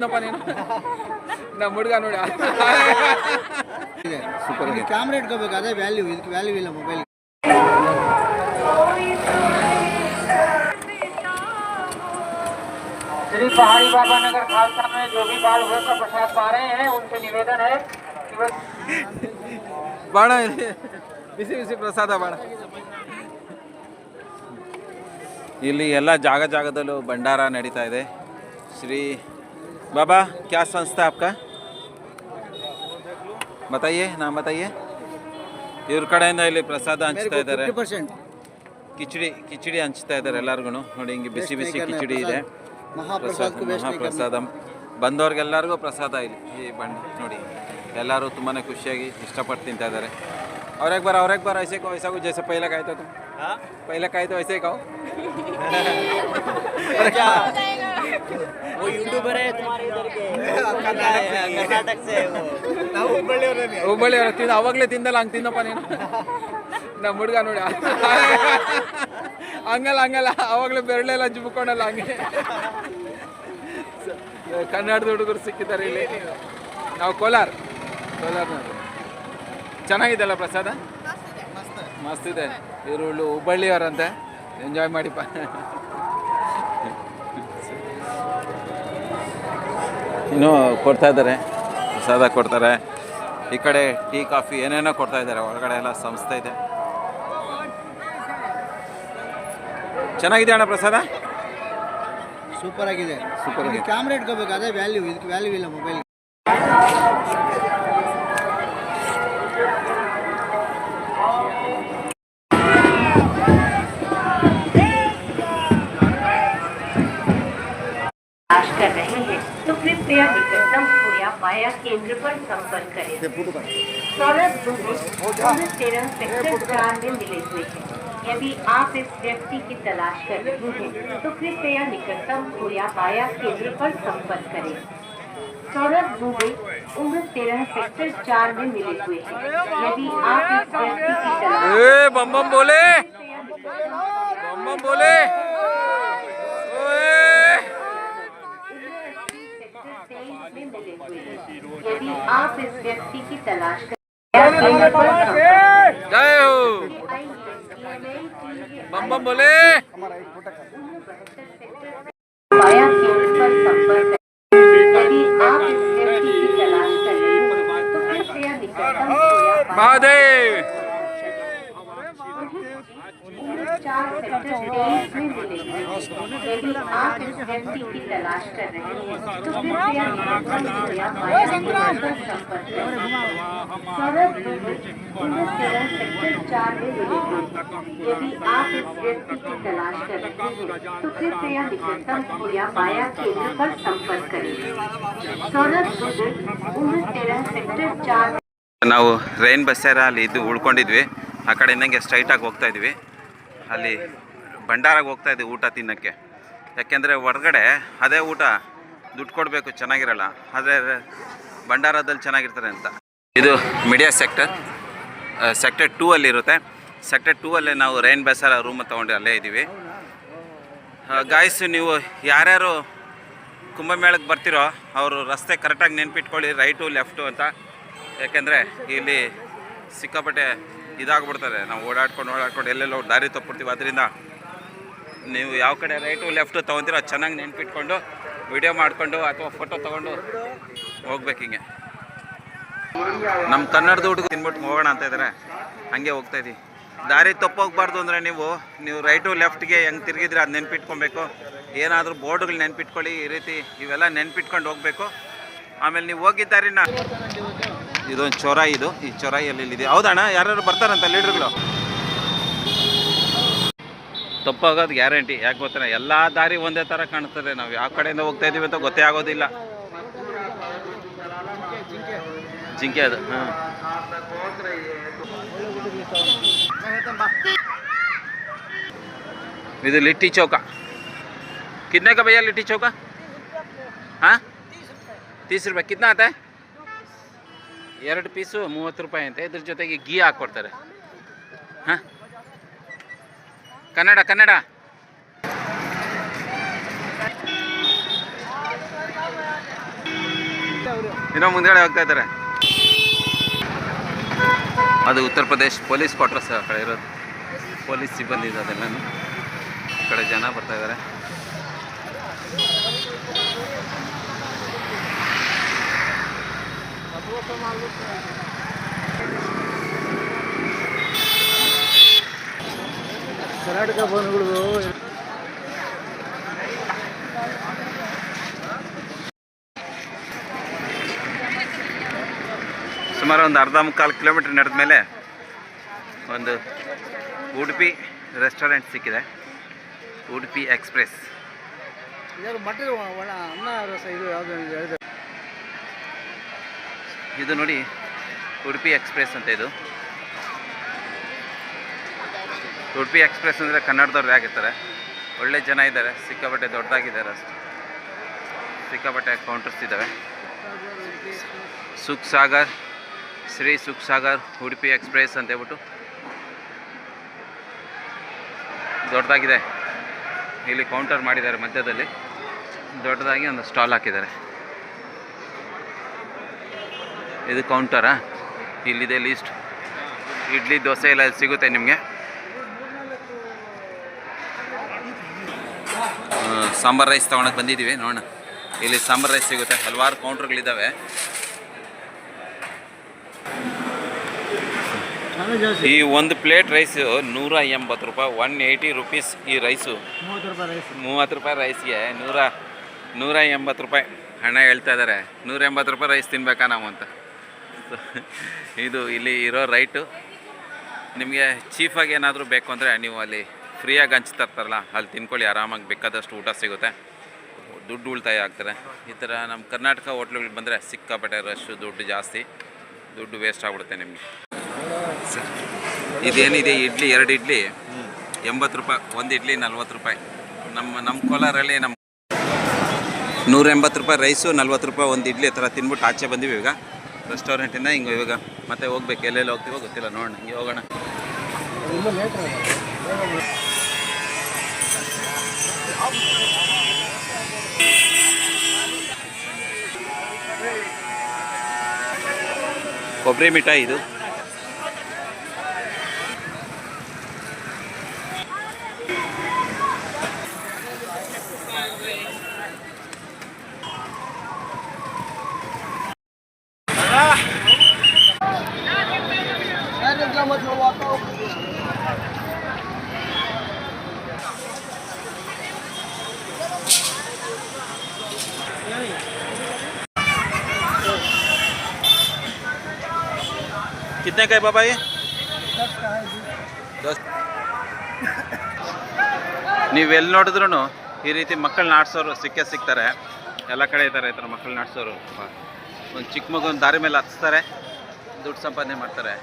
ಏನಪ್ಪ ನೀನು ನಮ್ಮ ಹುಡುಗ ನೋಡಿ ಇದೆ ಸೂಪರ್ ನಿಮಗೆ ಕ್ಯಾಮ್ರಾ ಇಟ್ಕೋಬೇಕು ಅದೇ ವ್ಯಾಲ್ಯೂ ಇದಕ್ಕೆ ವ್ಯಾಲ್ಯೂ ಇಲ್ಲ ಮೊಬೈಲ್ श्री पहाड़ी बाबा नगर खालसा में जो भी बाल भोग का प्रसाद पा रहे हैं उनसे निवेदन है कि वो ಬಾಣ ಇಲ್ಲಿ ಬಿಸಿ ಬಿಸಿ ಪ್ರಸಾದ ಬಾಣ ಇಲ್ಲಿ ಎಲ್ಲ ಜಾಗ ಜಾಗದಲ್ಲೂ ಭಂಡಾರ ನಡೀತಾ ಇದೆ ಶ್ರೀ ಬಾಬಾ क्या संस्था आपका? बताइए नाम बताइए। ಇವ್ರ ಕಡೆಯಿಂದ ಇಲ್ಲಿ ಪ್ರಸಾದ ಹಂಚ್ತಾ ಇದ್ದಾರೆ ಕಿಚಡಿ ಕಿಚಡಿ ಹಂಚ್ತಾ ಇದ್ದಾರೆ ಎಲ್ಲರಿಗೂ ನೋಡಿ ಹಿಂಗೆ ಬಿಸಿ ಬಿಸಿ ಕಿಚಡಿ ಇದೆ ಮಹಾಪ್ರಸಾದ ಮಹಾಪ್ರಸಾದ ಬಂದವ್ರಿಗೆಲ್ಲರಿಗೂ ಪ್ರಸಾದ ಇಲ್ಲಿ ಈ ಬಣ್ಣ ನೋಡಿ ಎಲ್ಲರೂ ತುಂಬಾ ಖುಷಿಯಾಗಿ ಇಷ್ಟಪಟ್ಟು ತಿಂತಾ ಇದ್ದಾರೆ ಅವ್ರಿಗೆ ಬರ ಅವ್ರಿಗೆ ಬರ ಐಸೇಕೋ ಐಸಾಗು ಐಸಾ ಜೈಸೆ ಪೈಲೆ ಕಾಯ್ತು ಪೈಲೆ ಕಾಯ್ತು ಐಸೆ ಕಾವು वो यूट्यूबर है तुम्हारे इधर के कर्नाटक से है वो ಹುಬ್ಬಳ್ಳಿ ಅವ್ರು ತಿಂದ ಅವಾಗಲೇ ತಿಂದಲ್ಲ ಹಂಗೆ ತಿನ್ನಪ್ಪ ನೀನು ನಮ್ಮ ಹುಡುಗ ನೋಡಿ ಹಂಗಲ್ಲ ಹಂಗಲ್ಲ ಅವಾಗಲೇ ಬೆರಳೆಲ್ಲ ಜುಬ್ಕೊಂಡಲ್ಲ ಹಂಗೆ ಕನ್ನಡದ ಹುಡುಗರು ಸಿಕ್ಕಿದ್ದಾರೆ ಇಲ್ಲಿ ನಾವು ಕೋಲಾರ ಕೋಲಾರ್ನವ್ರು ಚೆನ್ನಾಗಿದೆಲ್ಲ ಪ್ರಸಾದ ಮಸ್ತ್ ಇದೆ ಇವರು ಹುಬ್ಬಳ್ಳಿಯವರಂತೆ ಎಂಜಾಯ್ ಮಾಡಿಪ್ಪ ಇನ್ನೂ ಕೊಡ್ತಾ ಇದ್ದಾರೆ ಪ್ರಸಾದ ಕೊಡ್ತಾರೆ. ಈ ಕಡೆ ಟೀ ಕಾಫಿ ಏನೇನೋ ಕೊಡ್ತಾ ಇದ್ದಾರೆ ಒಳಗಡೆ ಎಲ್ಲ ಸಂಸ್ಥೆ ಇದೆ. ಚೆನ್ನಾಗಿದೆ ಅಣ್ಣ ಪ್ರಸಾದ? ಸೂಪರ್ ಆಗಿದೆ. ಸೂಪರ್ ಕ್ಯಾಮ್ರಾ ಇಟ್ಕೋಬೇಕು ಅದೇ ವ್ಯಾಲ್ಯೂ ಇದಕ್ಕೆ ವ್ಯಾಲ್ಯೂ ಇಲ್ಲ ಮೊಬೈಲ್ पूरा पाया केंद्र पर संपर्क करें। सौरभ दुबे उम्र तेरह सेक्टर चार में मिले हुए हैं। यदि आप इस व्यक्ति की तलाश कर रहे हैं तो कृपया निकटतम पूरा पाया केंद्र पर संपर्क करें। सौरभ दुबे उम्र तेरह सेक्टर चार में मिले हुए हैं। यदि आप इस व्यक्ति की तलाश ए बम बम बोले। कृपया निकटतम बम बम बोले। यदि आप इस व्यक्ति की तलाश कर जय हो। बम बम बोले। पाया केंद्र पर संपर्क यदि आप इस व्यक्ति की तलाश कर रहे तो कृपया निकटतम खोया पाया महादेव चार सेक्टर तेईस में मिलेंगे यदि आप इस व्यक्ति की तलाश कर रहे हैं तो कृपया निकटतम खोया पाया केंद्र पर संपर्क करें सौरभ दुबे उम्र तेरह सेक्टर चार में मिलेंगे यदि आप इस व्यक्ति की तलाश कर रहे हैं तो कृपया निकटतम खोया पाया केंद्र पर संपर्क करें सौरभ दुबे उम्र तेरह सेक्टर चार ನಾವು ರೈನ್ ಬಸ್ಸೇರ ಅಲ್ಲಿ ಇದು ಉಳ್ಕೊಂಡಿದ್ವಿ ಆ ಕಡೆಯಿಂದಂಗೆ ಸ್ಟ್ರೈಟಾಗಿ ಹೋಗ್ತಾ ಇದ್ವಿ ಅಲ್ಲಿ ಭಂಡಾರಾಗ ಹೋಗ್ತಾ ಇದ್ದೀವಿ ಊಟ ತಿನ್ನೋಕ್ಕೆ. ಯಾಕೆಂದರೆ ಹೊರಗಡೆ ಅದೇ ಊಟ ದುಡ್ಡು ಕೊಡಬೇಕು, ಚೆನ್ನಾಗಿರಲ್ಲ. ಆದರೆ ಭಂಡಾರದಲ್ಲಿ ಚೆನ್ನಾಗಿರ್ತಾರೆ ಅಂತ. ಇದು ಮೀಡಿಯಾ ಸೆಕ್ಟರ್ ಸೆಕ್ಟರ್ ಟೂ ಅಲ್ಲಿ ಇರುತ್ತೆ. ಸೆಕ್ಟರ್ ಟೂ ಅಲ್ಲೇ ನಾವು ರೈನ್ ಬೇಸಾರ ರೂಮ್ ತೊಗೊಂಡು ಅಲ್ಲೇ ಇದ್ದೀವಿ. ಗಾಯ್ಸ್ ನೀವು ಯಾರ್ಯಾರು ಕುಂಭಮೇಳಕ್ಕೆ ಬರ್ತಿರೋ ಅವರು ರಸ್ತೆ ಕರೆಕ್ಟಾಗಿ ನೆನ್ಪಿಟ್ಕೊಳ್ಳಿ ರೈಟು ಲೆಫ್ಟು ಅಂತ. ಯಾಕೆಂದರೆ ಇಲ್ಲಿ ಸಿಕ್ಕಾಪಟ್ಟೆ ಇದಾಗ್ಬಿಡ್ತಾರೆ ನಾವು ಓಡಾಡ್ಕೊಂಡು ಓಡಾಡ್ಕೊಂಡು ಎಲ್ಲೆಲ್ಲೋ ದಾರಿ ತಪ್ಪಿಡ್ತೀವಿ ಅದರಿಂದ ನೀವು ಯಾವ ಕಡೆ ರೈಟು ಲೆಫ್ಟು ತೊಗೊತೀರೋ ಅದು ಚೆನ್ನಾಗಿ ನೆನ್ಪಿಟ್ಕೊಂಡು ವಿಡಿಯೋ ಮಾಡಿಕೊಂಡು ಅಥವಾ ಫೋಟೋ ತೊಗೊಂಡು ಹೋಗ್ಬೇಕು ಹಿಂಗೆ. ನಮ್ಮ ಕನ್ನಡದ ಹುಡುಗ ತಿನ್ಬಿಟ್ಟು ಹೋಗೋಣ ಅಂತ ಇದ್ದಾರೆ ಹಂಗೆ ಹೋಗ್ತಾ ಇದ್ದೀವಿ ದಾರಿ ತಪ್ಪೋಗ್ಬಾರ್ದು ಅಂದರೆ ನೀವು ನೀವು ರೈಟು ಲೆಫ್ಟ್ಗೆ ಹೆಂಗೆ ತಿರುಗಿದ್ರೆ ಅದು ನೆನ್ಪಿಟ್ಕೊಬೇಕು. ಏನಾದರೂ ಬೋರ್ಡ್ಗಳು ನೆನ್ಪಿಟ್ಕೊಳ್ಳಿ, ಈ ರೀತಿ ಇವೆಲ್ಲ ನೆನ್ಪಿಟ್ಕೊಂಡು ಹೋಗಬೇಕು. ಆಮೇಲೆ ನೀವು ಹೋಗಿದ್ದಾರಿನ ಇದೊಂದು ಚೊರಾಯಿ ಇದು. ಈ ಚೊರಾಯಿಯಲ್ಲಿ ಇಲ್ಲಿದೆ. ಹೌದಣ್ಣ ಯಾರು ಬರ್ತಾರಂತ ಲೀಡ್ರ್ಗಳು? ತಪ್ಪಾಗೋದು ಗ್ಯಾರಂಟಿ. ಯಾಕೆ ಗೊತ್ತಾ ಎಲ್ಲ ದಾರಿ ಒಂದೇ ಥರ ಕಾಣ್ತದೆ ನಾವು ಯಾವ ಕಡೆಯಿಂದ ಹೋಗ್ತಾ ಇದ್ದೀವಿ ಅಂತ ಗೊತ್ತೇ ಆಗೋದಿಲ್ಲ. ಜಿಂಕೆ ಅದು, ಹಾಂ. ಇದು ಲಿಟ್ಟಿ ಚೌಕ. ಕಿದ್ನಾಕ ಬಯ್ಯ ಲಿಟ್ಟಿ ಚೌಕ? ಹಾಂ? ತೀಸ್ ರೂಪಾಯಿ. ಕಿತ್ನಾ ಆತ? ಎರಡು ಪೀಸು ಮೂವತ್ತು ರೂಪಾಯಿ ಅಂತೆ. ಇದ್ರ ಜೊತೆಗೆ ಗೀ ಹಾಕ್ಕೊಡ್ತಾರೆ. ಹಾಂ? ಕನ್ನಡ ಕನ್ನಡ. ಇನ್ನೂ ಮುಂದ್ಗಡೆ ಹೋಗ್ತಾ ಇದ್ದಾರೆ. ಅದು ಉತ್ತರ ಪ್ರದೇಶ ಪೊಲೀಸ್ ಕ್ವಾರ್ಟರ್ಸ್ ಆ ಕಡೆ ಇರೋದು. ಪೊಲೀಸ್ ಸಿಬ್ಬಂದಿ ಇದೆ ಅದೆಲ್ಲನೂ ಈ ಕಡೆ ಜನ ಬರ್ತಾ ಇದ್ದಾರೆ. ಕರ್ನಾಟಕ ಭವನಗಳು ಸುಮಾರು ಒಂದು ಅರ್ಧ ಮುಕ್ಕಾಲು ಕಿಲೋಮೀಟ್ರ್ ನಡೆದ ಮೇಲೆ ಒಂದು ಉಡುಪಿ ರೆಸ್ಟೋರೆಂಟ್ ಸಿಕ್ಕಿದೆ. ಉಡುಪಿ ಎಕ್ಸ್ಪ್ರೆಸ್. ಒಣ ಅನ್ನ ರಸ ಇದು ಯಾವುದು ಇದು ನೋಡಿ ಉಡುಪಿ ಎಕ್ಸ್ಪ್ರೆಸ್ ಅಂತ ಇದು. ಉಡುಪಿ ಎಕ್ಸ್ಪ್ರೆಸ್ ಅಂದರೆ ಕನ್ನಡದವ್ರು ಆಗಿರ್ತಾರೆ ಒಳ್ಳೆ ಜನ ಇದ್ದಾರೆ, ಸಿಕ್ಕಾಪಟ್ಟೆ ದೊಡ್ಡದಾಗಿದ್ದಾರೆ ಅಷ್ಟು. ಸಿಕ್ಕಾಪಟ್ಟೆ ಕೌಂಟರ್ಸ್ ಇದ್ದಾವೆ. ಸುಖ್ ಸಾಗರ್, ಶ್ರೀ ಸುಖ್ ಸಾಗರ್ ಉಡುಪಿ ಎಕ್ಸ್ಪ್ರೆಸ್ ಅಂತ ಹೇಳ್ಬಿಟ್ಟು ದೊಡ್ಡದಾಗಿದೆ. ಇಲ್ಲಿ ಕೌಂಟರ್ ಮಾಡಿದ್ದಾರೆ ಮಧ್ಯದಲ್ಲಿ. ದೊಡ್ಡದಾಗಿ ಒಂದು ಸ್ಟಾಲ್ ಹಾಕಿದ್ದಾರೆ. ಇದು ಕೌಂಟರಾ ಇಲ್ಲಿದೆ ಲೀಸ್ಟ್ ಇಡ್ಲಿ ದೋಸೆ ಎಲ್ಲ ಸಿಗುತ್ತೆ ನಿಮಗೆ? ಸಾಂಬಾರ್ ರೈಸ್ ತೊಗೊಳಕ್ಕೆ ಬಂದಿದ್ದೀವಿ ನೋಡೋಣ. ಇಲ್ಲಿ ಸಾಂಬಾರ್ ರೈಸ್ ಸಿಗುತ್ತೆ. ಹಲವಾರು ಕೌಂಟ್ರ್ಗಳಿದ್ದಾವೆ ಈ ಒಂದು ಪ್ಲೇಟ್ ರೈಸು ನೂರ ಎಂಬತ್ತು ರೂಪಾಯಿ ಒನ್ ಏಯ್ಟಿ ರುಪೀಸ್ ಈ ರೈಸು ಮೂವತ್ತು ರೂಪಾಯಿ ರೈಸ್ಗೆ ನೂರ ನೂರ ಎಂಬತ್ತು ರೂಪಾಯಿ. ಹಣ ಹೇಳ್ತಾ ಇದ್ದಾರೆ ನೂರ ಎಂಬತ್ತು ರೂಪಾಯಿ ರೈಸ್ ತಿನ್ಬೇಕಾ ನಾವು ಅಂತ? ಇದು ಇಲ್ಲಿ ಇರೋ ರೈಟು. ನಿಮಗೆ ಚೀಫಾಗಿ ಏನಾದರೂ ಬೇಕು ಅಂದರೆ ನೀವು ಅಲ್ಲಿ ಫ್ರೀಯಾಗಿ ಹಂಚ್ ತರ್ತಾರಲ್ಲ ಅಲ್ಲಿ ತಿನ್ಕೊಳ್ಳಿ, ಆರಾಮಾಗಿ ಬೇಕಾದಷ್ಟು ಊಟ ಸಿಗುತ್ತೆ. ದುಡ್ಡು ಉಳಿತಾಯ ಆಗ್ತಾರೆ ಈ ಥರ ನಮ್ಮ ಕರ್ನಾಟಕ ಹೋಟ್ಲುಗಳಿಗೆ ಬಂದರೆ ಸಿಕ್ಕಾಪಟ್ಟೆ ರಶ್ ದುಡ್ಡು ಜಾಸ್ತಿ. ದುಡ್ಡು ವೇಸ್ಟ್ ಆಗ್ಬಿಡುತ್ತೆ ನಿಮಗೆ. ಇದೇನಿದೆ, ಇಡ್ಲಿ, ಎರಡು ಇಡ್ಲಿ, ಎಂಬತ್ತು ರೂಪಾಯಿ, ಒಂದು ಇಡ್ಲಿ ನಲ್ವತ್ತು ರೂಪಾಯಿ. ನಮ್ಮ ನಮ್ಮ ಕೋಲಾರಲ್ಲಿ ನಮ್ಮ ನೂರ ಎಂಬತ್ತು ರೂಪಾಯಿ ರೈಸು ನಲ್ವತ್ತು ರೂಪಾಯಿ ಒಂದು ಇಡ್ಲಿ ಥರ ತಿನ್ಬಿಟ್ಟು ಆಚೆ ಬಂದೀವಿ ಈಗ. ರೆಸ್ಟೋರೆಂಟಿಂದ ಹಿಂಗೆ ಇವಾಗ ಮತ್ತೆ ಹೋಗ್ಬೇಕು ಎಲ್ಲೆಲ್ಲಿ ಹೋಗ್ತೀವೋ ಗೊತ್ತಿಲ್ಲ ನೋಡೋಣ ಹಿಂಗೆ ಹೋಗೋಣ. ಕೊಬ್ಬರಿ ಮಿಠಾಯಿ ಇದು. कितने का है बाबा ये ದಸ್ ನೀವು ಎಲ್ಲಿ ನೋಡಿದ್ರು ಈ ರೀತಿ ಮಕ್ಕಳನ್ನ ಆಡ್ಸೋರು ಸಿಕ್ಕೇ ಸಿಗ್ತಾರೆ ಎಲ್ಲ ಕಡೆ ಇದ್ದಾರೆ ಈ ಥರ ಮಕ್ಕಳನ್ನ ಆಡ್ಸೋರು ಒಂದು ಚಿಕ್ಕ ಮಗನ ದಾರಿ ಮೇಲೆ ಹತ್ತಿಸ್ತಾರೆ ದುಡ್ಡು ಸಂಪಾದನೆ ಮಾಡ್ತಾರೆ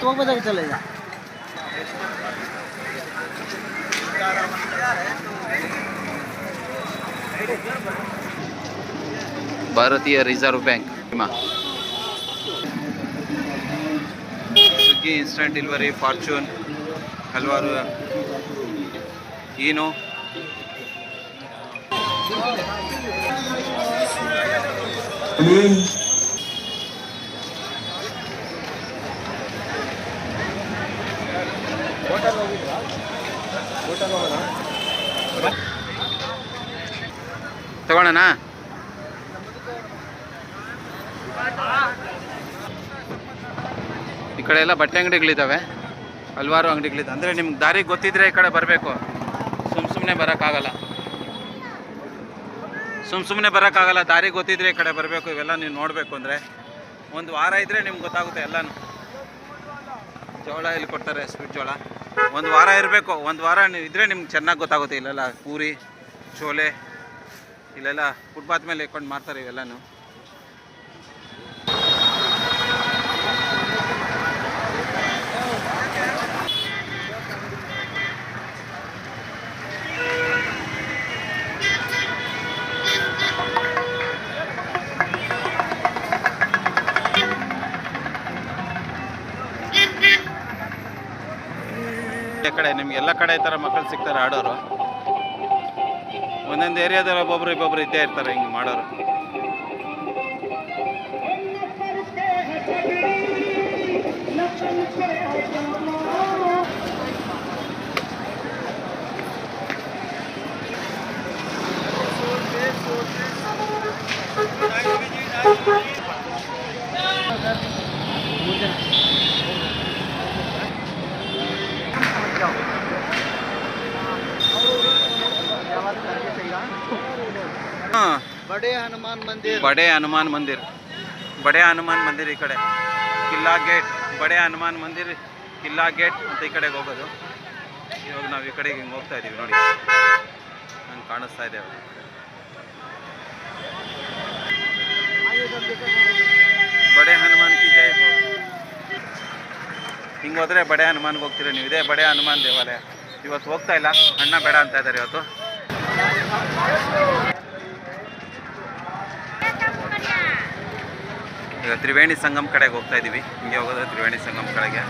ತೊಗೋಬೋದಾಗಿತ್ತಲ್ಲ ಈಗ Bharatiya reserve bank Swiggy instant delivery fortune हलवर Eno ತಗೊಳ್ಳೋಣ ಈ ಕಡೆ ಎಲ್ಲ ಬಟ್ಟೆ ಅಂಗಡಿಗಳಿದ್ದಾವೆ. ಹಲವಾರು ಅಂಗಡಿಗಳಿದೆ ಅಂದರೆ ನಿಮ್ಗೆ ದಾರಿ ಗೊತ್ತಿದ್ರೆ ಈ ಕಡೆ ಬರಬೇಕು. ಸುಮ್ಮ ಸುಮ್ಮನೆ ಬರೋಕ್ಕಾಗಲ್ಲ. ಸುಮ್ಮ ಸುಮ್ಮನೆ ಬರೋಕ್ಕಾಗಲ್ಲ. ದಾರಿ ಗೊತ್ತಿದ್ರೆ ಈ ಕಡೆ ಬರಬೇಕು. ಇವೆಲ್ಲ ನೀವು ನೋಡಬೇಕು ಅಂದರೆ. ಒಂದು ವಾರ ಇದ್ದರೆ ನಿಮ್ಗೆ ಗೊತ್ತಾಗುತ್ತೆ ಎಲ್ಲನೂ. ಜೋಳ ಇಲ್ಲಿ ಕೊಡ್ತಾರೆ? ಸ್ವೀಟ್ ಜೋಳ. ಒಂದು ವಾರ ಇರಬೇಕು. ಒಂದು ವಾರ ನೀವು ಇದ್ದರೆ ನಿಮ್ಗೆ ಚೆನ್ನಾಗಿ ಗೊತ್ತಾಗುತ್ತೆ ಇಲ್ಲೆಲ್ಲ. ಪೂರಿ ಚೋಲೆ ಇಲ್ಲೆಲ್ಲ ಫುಟ್ಪಾತ್ ಮೇಲೆ ಇಟ್ಕೊಂಡು ಮಾಡ್ತಾರೆ ಇವೆಲ್ಲನೂ. ಕಡೆ ನಿಮ್ಗೆ ಎಲ್ಲ ಕಡೆ ಈ ಥರ ಮಕ್ಕಳು ಸಿಗ್ತಾರೆ ಆಡೋರು. ಒಂದೊಂದು ಏರಿಯಾದಲ್ಲಿ ಒಬ್ಬೊಬ್ರು ಇಬ್ಬೊಬ್ರು ಇದ್ದೇ ಇರ್ತಾರೆ ಹಿಂಗೆ ಮಾಡೋರು. ಬಡೆ ಹನುಮಾನ್ ಮಂದಿರ್. ಬಡೆ ಹನುಮಾನ್ ಮಂದಿರ್ ಈ ಕಡೆ. ಕಿಲ್ಲಾ ಗೇಟ್. ಬಡೆ ಹನುಮಾನ್ ಮಂದಿರ್, ಕಿಲ್ಲಾ ಗೇಟ್ ಅಂತ ಈ ಕಡೆಗೆ ಹೋಗೋದು. ಇವಾಗ ನಾವು ಈ ಕಡೆಗೆ ಹಿಂಗೆ ಹೋಗ್ತಾ ಇದ್ದೀವಿ ನೋಡಿ. ನಂಗೆ ಕಾಣಿಸ್ತಾ ಇದೆ ಬಡೆ ಹನುಮಾನ್ ಕಿ ಜೈ ಹಿಂಗೆ ಹೋದ್ರೆ ಬಡೆ ಹನುಮಾನ್ಗೆ ಹೋಗ್ತೀರಾ ನೀವು? ಇದೇ ಬಡೆ ಹನುಮಾನ್ ದೇವಾಲಯ. ಇವತ್ತು ಹೋಗ್ತಾ ಇಲ್ಲ. ಅಣ್ಣ ಬೇಡ ಅಂತ ಇದ್ದಾರೆ ಇವತ್ತು. ಈಗ ತ್ರಿವೇಣಿ ಸಂಗಮ್ ಕಡೆಗೆ ಹೋಗ್ತಾ ಇದ್ದೀವಿ ಹಿಂಗೆ ಹೋಗೋದ್ರೆ ತ್ರಿವೇಣಿ ಸಂಗಮ್ ಕಡೆಗೆ.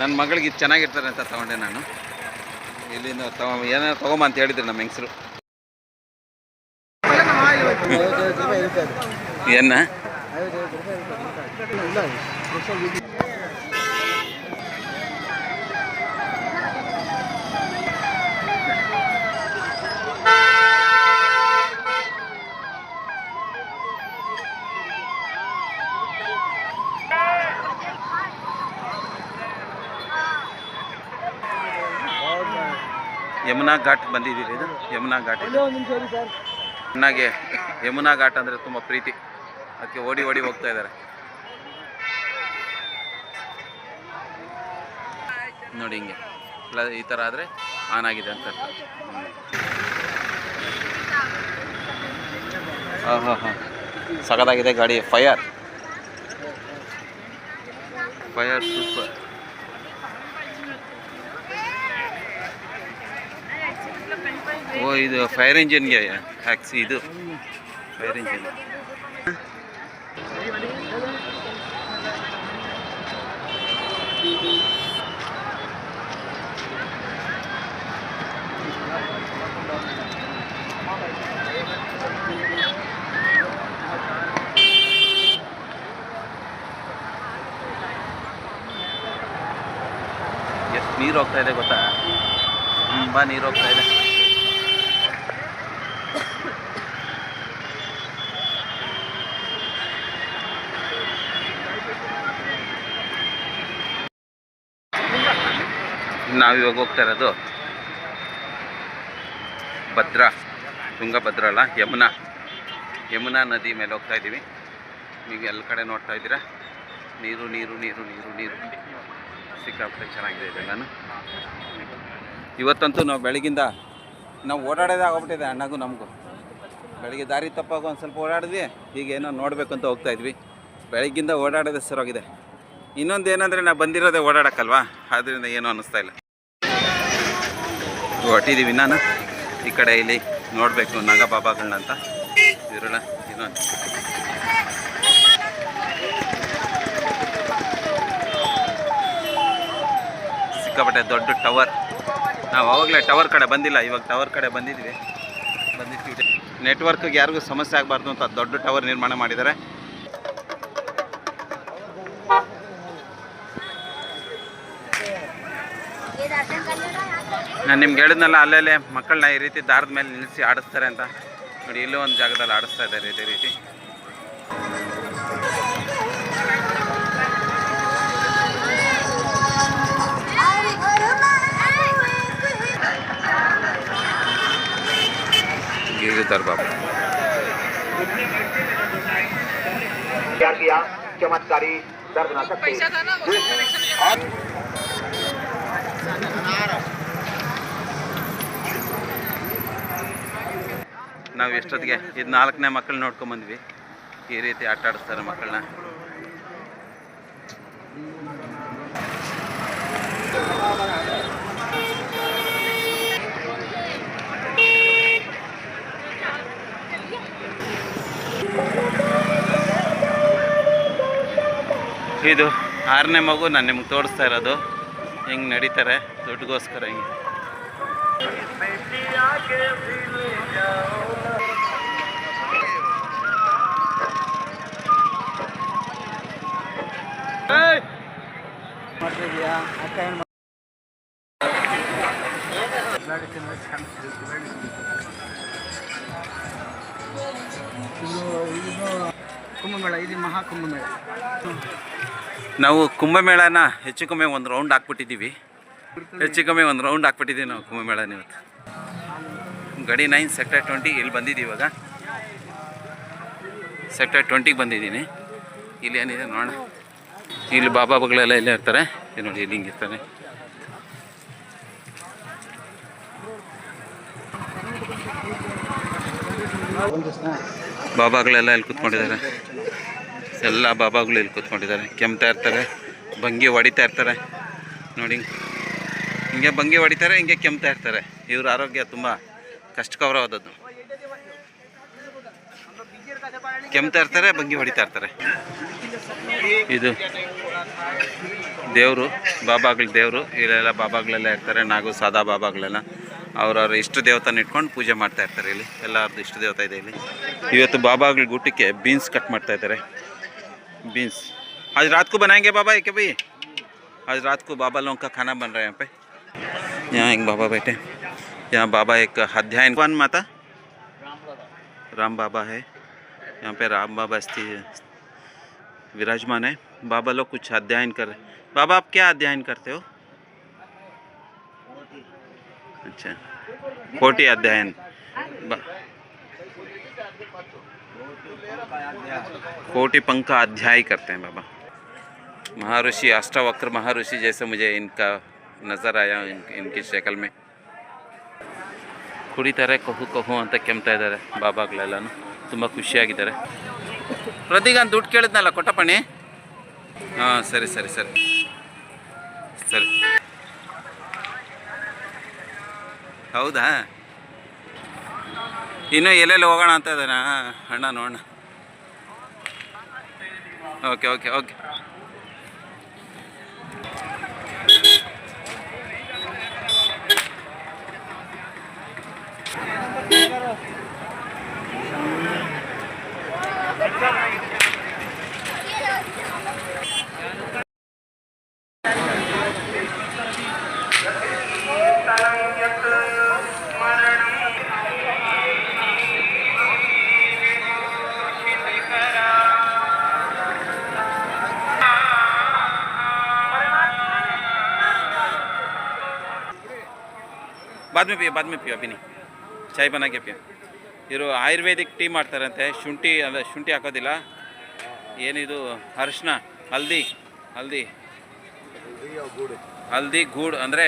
ನನ್ನ ಮಗಳಿಗೆ ಇದು ಚೆನ್ನಾಗಿರ್ತಾರೆ ಅಂತ ತಗೊಂಡೆ ನಾನು. ಇಲ್ಲಿಂದ ತಗೊ ಏನೋ ತಗೊಂಬ ಅಂತ ಹೇಳಿದ್ರು ನಮ್ಮ ಹೆಂಗಸರು. ಏನ? ಯಮುನಾ ಘಾಟ್ ಬಂದಿದ್ದೀರಿ ಇದು? ಯಮುನಾ ಘಾಟ್ ಅಣ್ಣಗೆ ಯಮುನಾ ಘಾಟ್ ಅಂದರೆ ತುಂಬ ಪ್ರೀತಿ. ಅದಕ್ಕೆ ಓಡಿ ಓಡಿ ಹೋಗ್ತಾ ಇದ್ದಾರೆ. ನೋಡಿ ಹಿಂಗೆ. ಈ ಥರ ಆದರೆ ಆನ್ ಆಗಿದೆ ಅಂತ. ಹಾಂ ಹಾಂ ಹಾಂ ಸಗದಾಗಿದೆ ಗಾಡಿ. ಫೈರ್ ಫೈಯರ್ ಸೂಪರ್ ಓ, ಇದು ಫೈರ್ ಇಂಜಿನ್ಗೆ ಟ್ಯಾಕ್ಸಿ ಇದು. ಫೈರ್ ಇಂಜಿನ್ ಎಷ್ಟು ನೀರು ಹೋಗ್ತಾ ಇದೆ ಗೊತ್ತಾ? ತುಂಬ ನೀರು ಹೋಗ್ತಾ ಇದೆ. ನಾವಿವಾಗ ಹೋಗ್ತಾ ಇರೋದು ಭದ್ರಾ, ತುಂಗಭದ್ರ ಅಲ್ಲ, ಯಮುನಾ. ಯಮುನಾ ನದಿ ಮೇಲೆ ಹೋಗ್ತಾ ಇದ್ದೀವಿ ನೀವು ಎಲ್ಲ ಕಡೆ ನೋಡ್ತಾ ಇದ್ದೀರಾ? ನೀರು ನೀರು ನೀರು ನೀರು ನೀರು. ಸಿಕ್ಕಾಪಟ್ಟೆ ಚೆನ್ನಾಗಿದೆ ಇದೆಲ್ಲನೂ ಇವತ್ತಂತೂ ನಾವು ಬೆಳಗಿಂದ, ನಾವು ಓಡಾಡೋದೇ ಆಗೋಗ್ಬಿಟ್ಟಿದೆ ಅಣ್ಣಗೂ ನಮಗೂ. ಬೆಳಗ್ಗೆ ದಾರಿ ತಪ್ಪಾಗ ಒಂದು ಸ್ವಲ್ಪ ಓಡಾಡಿದ್ವಿ, ಈಗ ಏನೋ ನೋಡಬೇಕು ಅಂತ ಹೋಗ್ತಾ ಇದ್ವಿ. ಬೆಳಗ್ಗಿಂದ ಓಡಾಡೋದೇ ಸರೋಗಿದೆ ಇನ್ನೊಂದು ಏನಂದರೆ ನಾವು ಬಂದಿರೋದೇ ಓಡಾಡೋಕ್ಕಲ್ವಾ? ಆದ್ದರಿಂದ ಏನೂ ಅನ್ನಿಸ್ತಾ ಇಲ್ಲ. ಹೊಟ್ಟಿದ್ದೀವಿ ನಾನು ಈ ಕಡೆ ಇಲ್ಲಿ ನೋಡಬೇಕು, ನಾಗಬಾಬಾಗಳನ್ನ ಅಂತ. ಇರೋಣ ಇನ್ನೊಂದು ಸಿಕ್ಕಾಪಟ್ಟೆ ದೊಡ್ಡ ಟವರ್. ನಾವು ಅವಾಗಲೇ ಟವರ್ ಕಡೆ ಬಂದಿಲ್ಲ, ಇವಾಗ ಟವರ್ ಕಡೆ ಬಂದಿದ್ವಿ ಬಂದಿದ್ದೀವಿ. ನೆಟ್ವರ್ಕ್ಗೆ ಯಾರಿಗೂ ಸಮಸ್ಯೆ ಆಗಬಾರ್ದು ಅಂತ ದೊಡ್ಡ ಟವರ್ ನಿರ್ಮಾಣ ಮಾಡಿದ್ದಾರೆ. ನಾನು ನಿಮ್ಗೆ ಹೇಳಿದ್ನಲ್ಲ ಅಲ್ಲಲ್ಲೇ ಮಕ್ಕಳನ್ನ ಈ ರೀತಿ ದಾರದ ಮೇಲೆ ನಿಲ್ಲಿಸಿ ಆಡಿಸ್ತಾರೆ ಅಂತ ನೋಡಿ ಇಲ್ಲೂ ಒಂದು ಜಾಗದಲ್ಲಿ ಆಡಿಸ್ತಾ ಇದ್ದಾರೆ ಇದೇ ರೀತಿ ಗಿರಿಧರ್ ಬಾಬು क्या किया चमत्कारी दर्द ನಾವು ಎಷ್ಟೊತ್ತಿಗೆ ಇದು ನಾಲ್ಕನೇ ಮಕ್ಕಳು ನೋಡ್ಕೊಂಬಂದ್ವಿ ಈ ರೀತಿ ಆಟ ಆಡಿಸ್ತಾರೆ ಮಕ್ಕಳನ್ನ. ಇದು ಆರನೇ ಮಗು, ನಾನು ನಿಮ್ಗೆ ತೋರಿಸ್ತಾ ಇರೋದು. ಹಿಂಗೆ ನಡೀತಾರೆ, ದುಡ್ಡುಗೋಸ್ಕರ ಹಿಂಗೆ? ಕುಂಭಮೇಳ ನಾವು ಕುಂಭಮೇಳನ ಹೆಚ್ಚು ಕಮ್ಮಿ ಒಂದು ರೌಂಡ್ ಹಾಕ್ಬಿಟ್ಟಿದ್ದೀವಿ. ಹೆಚ್ಚು ಕಮ್ಮಿ ಒಂದು ರೌಂಡ್ ಹಾಕ್ಬಿಟ್ಟಿದ್ದೀವಿ ನಾವು ಕುಂಭಮೇಳನ ಇವತ್ತು. ಗಡಿ ನೈನ್ ಸೆಕ್ಟರ್ ಟ್ವೆಂಟಿ ಇಲ್ಲಿ ಬಂದಿದ್ದೀವಿ ಇವಾಗ? ಸೆಕ್ಟರ್ ಟ್ವೆಂಟಿಗೆ ಬಂದಿದ್ದೀನಿ. ಇಲ್ಲಿ ಏನಿದೆ ನೋಡೋಣ. ಇಲ್ಲಿ ಬಾಬಾಗಳೆಲ್ಲ ಇಲ್ಲೇ ಇರ್ತಾರೆ. ನೋಡಿ, ಇಲ್ಲಿ ಹಿಂಗಿರ್ತಾರೆ ಬಾಬಾಗಳೆಲ್ಲ ಇಲ್ಲಿ ಕೂತ್ಕೊಂಡಿದ್ದಾರೆ. ಎಲ್ಲ ಬಾಬಾಗಳು ಇಲ್ಲಿ ಕೂತ್ಕೊಂಡಿದ್ದಾರೆ. ಕೆಮ್ತಾ ಇರ್ತಾರೆ. ಭಂಗಿ ಹೊಡಿತಾ ಇರ್ತಾರೆ. ನೋಡಿ. ಹಿಂಗೆ ಭಂಗಿ ಹೊಡಿತಾರೆ ಹಿಂಗೆ ಕೆಮ್ತಾ ಇರ್ತಾರೆ ಇವ್ರ ಆರೋಗ್ಯ ತುಂಬ ಕಷ್ಟಕರವಾದದ್ದು ಕೆಮ್ತಾ ಇರ್ತಾರೆ ಭಂಗಿ ಹೊಡಿತಾ ಇರ್ತಾರೆ ಇದು ದೇವರು ಬಾಬಾಗಳ ದೇವರು ಇಲ್ಲೆಲ್ಲ ಬಾಬಾಗಳೆಲ್ಲ ಇರ್ತಾರೆ ನಾಗು ಸಾದಾ ಬಾಬಾಗಳೆಲ್ಲ ಅವ್ರವ್ರ ಇಷ್ಟ ದೇವತನ ಇಟ್ಕೊಂಡು ಪೂಜೆ ಮಾಡ್ತಾ ಇರ್ತಾರೆ ಇಲ್ಲಿ ಎಲ್ಲರದ್ದು ಇಷ್ಟ ದೇವತ ಇದೆ ಇಲ್ಲಿ ಇವತ್ತು ಬಾಬಾಗಳ ಊಟಕ್ಕೆ ಬೀನ್ಸ್ ಕಟ್ ಮಾಡ್ತಾ ಇದ್ದಾರೆ बीन्स आज रात को बनाएंगे बाबा ये क्या भाई आज रात को बाबा लोगों का खाना बन रहा है यहाँ पे यहाँ एक बाबा बैठे यहाँ बाबा एक अध्ययन कौन माता? राम बाबा है। यहाँ पे राम बाबा विराजमान है। बाबा लोग कुछ अध्ययन कर रहे बाबा आप क्या अध्ययन करते हो? अच्छा। कोटि अध्ययन। कोटि पंख अध्याय करते हैं बाबा। महर्षि अष्टावक्र महर्षि जैसे मुझे इनका ನಜರ್ ಆಯ ಇನ್ಕಿ ಶಕಲ್ ಮೇ ಕುಡಿತಾರೆ ಕಹು ಕಹು ಅಂತ ಕೆಮ್ತಾ ಇದ್ದಾರೆ ಬಾಬಾಗಳೆಲ್ಲನೂ ತುಂಬ ಖುಷಿಯಾಗಿದ್ದಾರೆ ಪ್ರತಿಗಾನ್ ದುಡ್ಡು ಕೇಳಿದ್ನಲ್ಲ ಕೊಟ್ಟಪ್ಪಣಿ ಹಾಂ ಸರಿ ಸರಿ ಸರಿ ಸರಿ ಹೌದಾ ಇನ್ನೂ ಎಲ್ಲೆಲ್ಲಿ ಹೋಗೋಣ ಅಂತ ಇದ್ದಾನ ಅಣ್ಣ ನೋಡೋಣ ಓಕೆ ಓಕೆ ಓಕೆ में पियो बाद में पियो अभी नहीं चाय ಇವರು ಆಯುರ್ವೇದಿಕ್ ಟೀ ಮಾಡ್ತಾರಂತೆ. ಶುಂಠಿ ಅಂದರೆ ಶುಂಠಿ ಹಾಕೋದಿಲ್ಲ. ಏನಿದು? ಅರಿಶಿನ ಹಲ್ದಿ ಹಲ್ದಿ. ಹಲ್ದಿ ಗೂಡ್ ಅಂದರೆ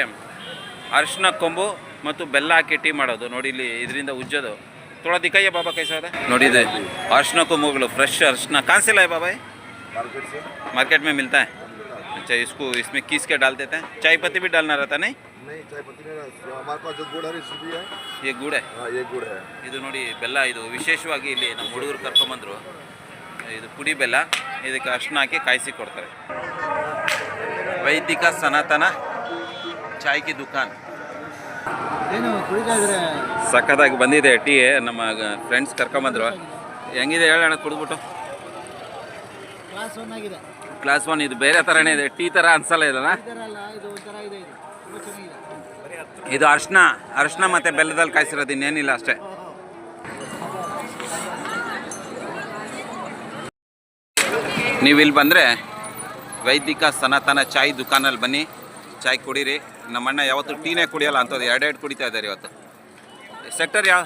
ಅರಿಶಿನ ಕೊಂಬು ಮತ್ತು ಬೆಲ್ಲ ಹಾಕಿ ಟೀ ಮಾಡೋದು. ನೋಡಿ ಇಲ್ಲಿ ಇದರಿಂದ ಉಜ್ಜೋದು. ತೊಳೋದಿ ಬಾಬಾ ಕೈ ಸಾವಿರ ನೋಡಿದೆ ಅರ್ಶಿನ ಕೊಂಬುಗಳು ಫ್ರೆಶ್ ಅರಿಶಿನ. ಕಾಣಿಸಿಲ್ಲ ಬಾಬಾಯ್? ಮಾರ್ಕೆಟ್ में मिलता है अच्छा इसको इसमें किस के डालते थे चाय नहीं चाय पत्ती नहीं हमारे पास जो गुड़ है रेसिपी है ये गुड़ है हाँ ये गुड़ है ಇದು ನೋಡಿ ಬೆಲ್ಲ ಇದು ವಿಶೇಷವಾಗಿ ಇಲ್ಲಿ ನಮ್ಮ ಹುಡುಗರು ಕರ್ಕೊಂಬಂದರು ಇದು ಪುಡಿ ಬೆಲ್ಲ ಇದಕ್ಕೆ ಅರ್ಶಿನ ಹಾಕಿ ಕಾಯಿಸಿ ಕೊಡ್ತಾರೆ ವೈದಿಕ ಸನಾತನ ಚಾಯ್ ಕಿ ದುಕಾನ್ ಏನು ಕುಡಿತಾ ಇದ್ರೆ ಸಖತ್ತಾಗಿ ಬಂದಿದೆ ಟೀ ನಮ್ಮ ಫ್ರೆಂಡ್ಸ್ ಕರ್ಕೊಂಬಂದ್ರು ಹೆಂಗಿದೆ ಹೇಳೋಣ ಕುಡಿದ್ಬಿಟ್ಟು ಕ್ಲಾಸ್ ಒನ್ ಆಗಿದೆ ಕ್ಲಾಸ್ ಒನ್ ಇದು ಬೇರೆ ಥರನೇ ಇದೆ ಟೀ ಥರ ಅನ್ಸಲ್ಲ ಇದಲ್ಲ ಇದು ಅರ್ಶಿನ ಅರ್ಶಿನ ಮತ್ತು ಬೆಲ್ಲದಲ್ಲಿ ಕಾಯಿಸಿರೋದು ಇನ್ನೇನಿಲ್ಲ ಅಷ್ಟೇ. ನೀವು ಇಲ್ಲಿ ಬಂದರೆ ವೈದಿಕ ಸನಾತನ ಚಾಯ್ ದುಕಾನಲ್ಲಿ ಬನ್ನಿ. ಚಾಯ್ ಕುಡೀರಿ. ನಮ್ಮಣ್ಣ ಯಾವತ್ತು ಟೀನೇ ಕುಡಿಯಲ್ಲ ಅಂಥದ್ದು ಎರಡೆರಡು ಕುಡಿತಾ ಇದ್ದಾರೆ ಇವತ್ತು. ಸೆಕ್ಟರ್ ಯಾವ?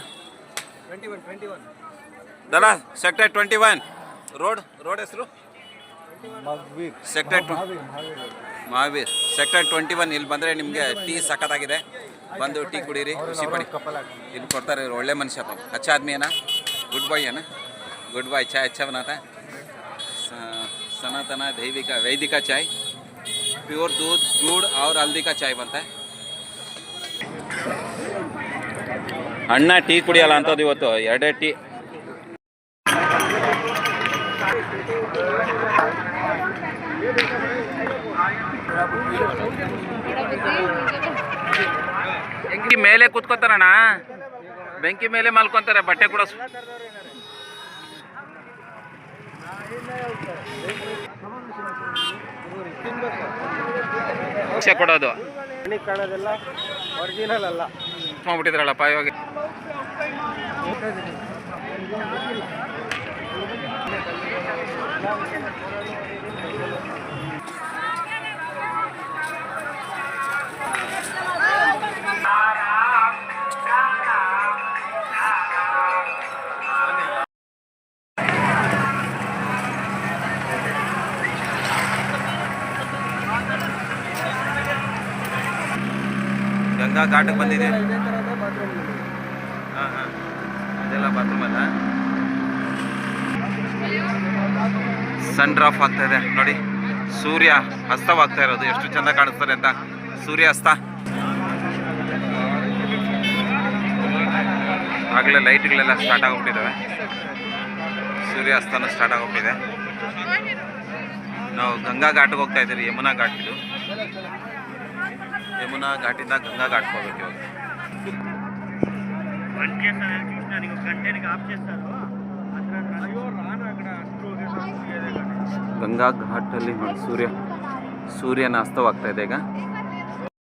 ದಲ, sector twenty one. Road road ಹೆಸರು? Sector Mahavir sector twenty one, ಇಲ್ಲಿ ಬಂದರೆ ನಿಮಗೆ ಟೀ ಸಖತ್ತಾಗಿದೆ. ಬಂದು ಟೀ ಕುಡೀರಿ ಖುಷಿ ಪಡಿ ಇಲ್ಲಿ ಕೊಡ್ತಾರೆ ಇವ್ರು ಒಳ್ಳೆ ಮನುಷ್ಯ ಪಾಪ ಅಚ್ಚ ಆದ್ಮಿ ಏನ ಗುಡ್ ಬಾಯ್ ಏನ ಗುಡ್ ಬಾಯ್ ಚಾಯ್ अच्छा बनाता है स- सनातना दैविक वैदिका चाय प्योर दूध गुड़ और हल्दी का चाय बनता है ಅಣ್ಣ ಟೀ ಕುಡಿಯಲ್ಲ ಅಂತದ್ದು ಇವತ್ತು ಎರಡೇ ಟೀ ಮೇಲೆ ಕೂತ್ಕೋತಾರಣ್ಣ? ಬೆಂಕಿ ಮೇಲೆ ಮಲ್ಕೊಂತಾರೆ ಬಟ್ಟೆ ಕೂಡ ಶಿಕ್ಷೆ ಕೊಡೋದು. ಕಾಣೋದೆಲ್ಲ ಒರಿಜಿನಲ್ ಅಲ್ಲ ಗಂಗಾ ಘಾಟಕ್ಕೆ ಬಂದಿದೆ. ಹಾಂ ಹಾಂ. ಅದೆಲ್ಲ ಬಾತ್ರೂಮ್ ಅಲ್ಲ? ಸನ್ ಡ್ರಾಫ್ ಆಗ್ತಾ ಇದೆ. ನೋಡಿ ಸೂರ್ಯ ಅಸ್ತವಾಗ್ತಾ ಇರೋದು. ಎಷ್ಟು ಚಂದ ಕಾಣಿಸ್ತಾರೆ ಅಂತ. ಸೂರ್ಯ ಅಸ್ತ ಆಗಲೇ ಲೈಟ್ಗಳೆಲ್ಲ ಸ್ಟಾರ್ಟ್ ಆಗೋಗ್ಬಿಟ್ಟಿದ್ದಾವೆ ಸೂರ್ಯ ಅಸ್ತನೂ ಸ್ಟಾರ್ಟ್ ಆಗೋಗ್ಬಿಟ್ಟಿದೆ. ನಾವು ಗಂಗಾ ಘಾಟ್ಗೆ ಹೋಗ್ತಾ ಇದ್ದೀವಿ. ಯಮುನಾ ಘಾಟ್ ಇದು. ಯಮುನಾ ಘಾಟಿಂದ ಗಂಗಾ ಘಾಟ್ಗೆ ಹೋಗ್ಬೇಕು ಇವಾಗ. ಗಂಗಾ ಘಾಟಲ್ಲಿ ನೋಡಿ ಸೂರ್ಯ ಸೂರ್ಯನ ಅಸ್ತವಾಗ್ತಾ ಇದೆ ಈಗ.